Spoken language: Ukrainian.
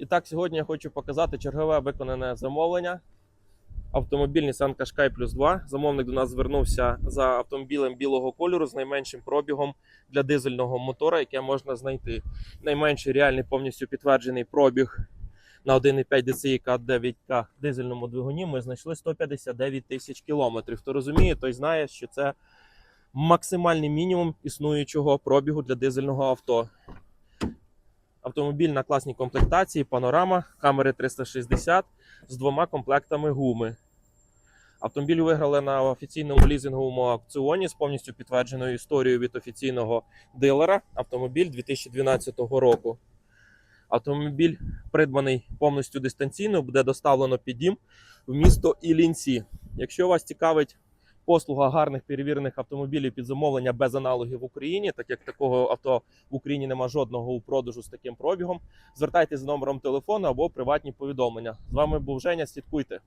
І так, сьогодні я хочу показати чергове виконане замовлення. Автомобіль Nissan Qashqai Plus 2. Замовник до нас звернувся за автомобілем білого кольору з найменшим пробігом для дизельного мотора, яке можна знайти. Найменший реальний повністю підтверджений пробіг на 1,5 DCI K9K дизельному двигуні. Ми знайшли 159 тисяч кілометрів. Хто розуміє, той знає, що це максимальний мінімум існуючого пробігу для дизельного авто. Автомобіль на класній комплектації, панорама, камери 360 з двома комплектами гуми. Автомобіль виграли на офіційному лізинговому аукціоні з повністю підтвердженою історією від офіційного дилера. Автомобіль 2012 року. Автомобіль придбаний повністю дистанційно, буде доставлено під дім в місто Іллінці. Якщо вас цікавить послуга гарних перевірених автомобілів під замовлення без аналогів в Україні, так як такого авто в Україні нема жодного у продажу з таким пробігом, звертайтеся за номером телефону або приватні повідомлення. З вами був Женя. Слідкуйте.